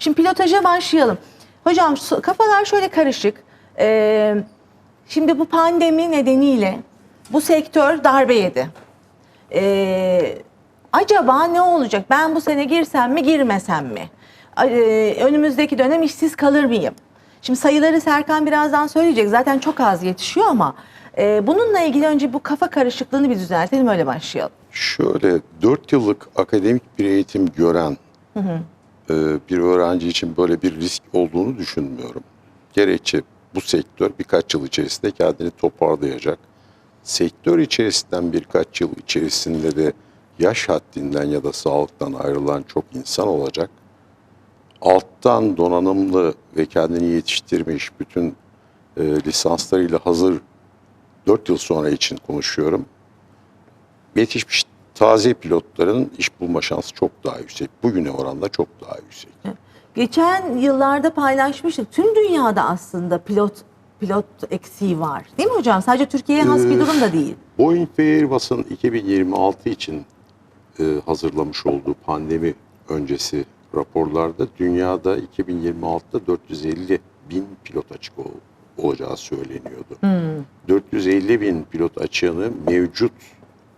Şimdi pilotaja başlayalım. Hocam kafalar şöyle karışık. Ee, şimdi bu pandemi nedeniyle bu sektör darbe yedi. Ee, acaba ne olacak? Ben bu sene girsem mi girmesem mi? Ee, önümüzdeki dönem işsiz kalır mıyım? Şimdi sayıları Serkan birazdan söyleyecek. Zaten çok az yetişiyor ama e, bununla ilgili önce bu kafa karışıklığını bir düzeltelim öyle başlayalım. Şöyle 4 yıllık akademik bir eğitim gören e, bir öğrenci için böyle bir risk olduğunu düşünmüyorum. Gerekçe bu sektör birkaç yıl içerisinde kendini toparlayacak. Sektör içerisinden birkaç yıl içerisinde de yaş haddinden ya da sağlıktan ayrılan çok insan olacak. Alttan donanımlı ve kendini yetiştirmiş bütün e, lisanslarıyla hazır 4 yıl sonra için konuşuyorum yetişmiş taze pilotların iş bulma şansı çok daha yüksek. Bugüne oranla çok daha yüksek. Geçen yıllarda paylaşmıştık. Tüm dünyada aslında pilot pilot eksiği var. Değil mi hocam? Sadece Türkiye'ye has bir Ee, durum da değil. Boeing ve Airbus'un 2026 için e, hazırlamış olduğu pandemi öncesi raporlarda dünyada 2026'da 450 bin pilot açık ol- olacağı söyleniyordu. 450 bin pilot açığını mevcut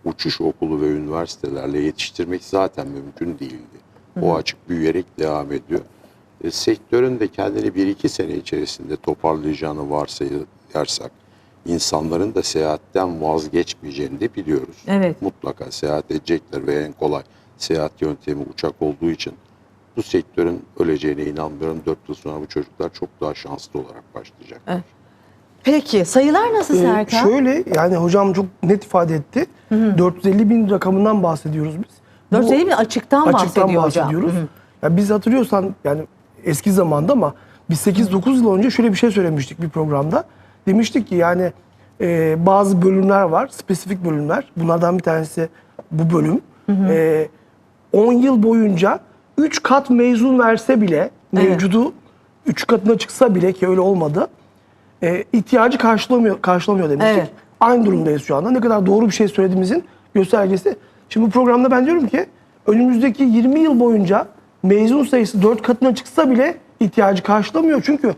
uçuş okulu ve üniversitelerle yetiştirmek zaten mümkün değildi. O açık büyüyerek devam ediyor. E, sektörün de kendini 1-2 sene içerisinde toparlayacağını varsayarsak insanların da seyahatten vazgeçmeyeceğini de biliyoruz. Evet. Mutlaka seyahat edecekler ve en kolay seyahat yöntemi uçak olduğu için bu sektörün öleceğine inanmıyorum. 4 yıl sonra bu çocuklar çok daha şanslı olarak başlayacak. Peki sayılar nasıl Ee, Serkan? şöyle yani hocam çok net ifade etti. 450 bin rakamından bahsediyoruz biz. Bu 450 bin açıktan, açıktan bahsediyor hocam. bahsediyoruz. Ya biz hatırlıyorsan yani eski zamanda ama biz 8-9 yıl önce şöyle bir şey söylemiştik bir programda. Demiştik ki yani e, bazı bölümler var, spesifik bölümler. Bunlardan bir tanesi bu bölüm. E, 10 yıl boyunca 3 kat mezun verse bile mevcudu 3 katına çıksa bile ki öyle olmadı. E, ihtiyacı karşılamıyor karşılamıyor demiştik. Evet. Aynı durumdayız şu anda. Ne kadar doğru bir şey söylediğimizin göstergesi. Şimdi bu programda ben diyorum ki önümüzdeki 20 yıl boyunca mezun sayısı 4 katına çıksa bile ihtiyacı karşılamıyor. Çünkü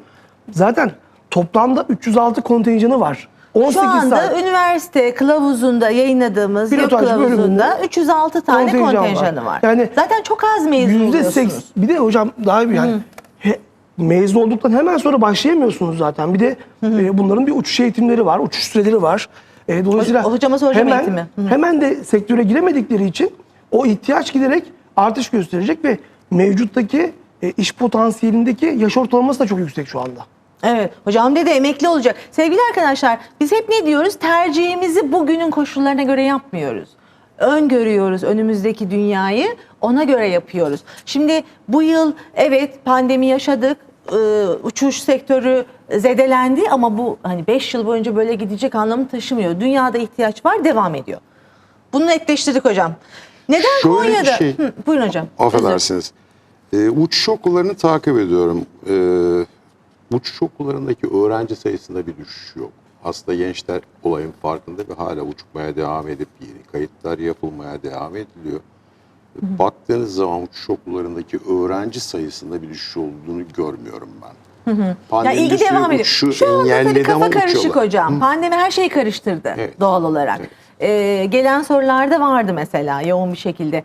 zaten toplamda 306 kontenjanı var. 18 Şu anda saat üniversite kılavuzunda yayınladığımız yok kılavuzunda bölümünde 306 tane kontenjan var. kontenjanı var. Yani Zaten çok az mezun Yüzde oluyorsunuz. seks. Bir de hocam daha bir yani he- mezun olduktan hemen sonra başlayamıyorsunuz zaten. Bir de e, bunların bir uçuş eğitimleri var, uçuş süreleri var. E, dolayısıyla Ho- hocama soracağım hemen, eğitimi. Hı hemen de sektöre giremedikleri için o ihtiyaç giderek artış gösterecek ve mevcuttaki e, iş potansiyelindeki yaş ortalaması da çok yüksek şu anda. Evet. Hocam dedi emekli olacak. Sevgili arkadaşlar biz hep ne diyoruz? Tercihimizi bugünün koşullarına göre yapmıyoruz. Öngörüyoruz önümüzdeki dünyayı ona göre yapıyoruz. Şimdi bu yıl evet pandemi yaşadık. e, uçuş sektörü zedelendi ama bu hani 5 yıl boyunca böyle gidecek anlamı taşımıyor. Dünyada ihtiyaç var devam ediyor. Bunu netleştirdik hocam. Neden Şöyle Konya'da? şey- Hı, buyurun hocam. Affedersiniz. Ee, uçuş okullarını takip ediyorum. Ee, uçuş okullarındaki öğrenci sayısında bir düşüş yok. Aslında gençler olayın farkında ve hala uçmaya devam edip yeni kayıtlar yapılmaya devam ediliyor. Baktığınız zaman uçuş okullarındaki öğrenci sayısında bir düşüş olduğunu görmüyorum ben. Ya Pandemi ilgi devam ediyor. uçuşu Şu anda tabii kafa karışık uçuyorlar. hocam. Pandemi her şeyi karıştırdı Evet. doğal olarak. Evet. Ee, gelen sorularda vardı mesela yoğun bir şekilde.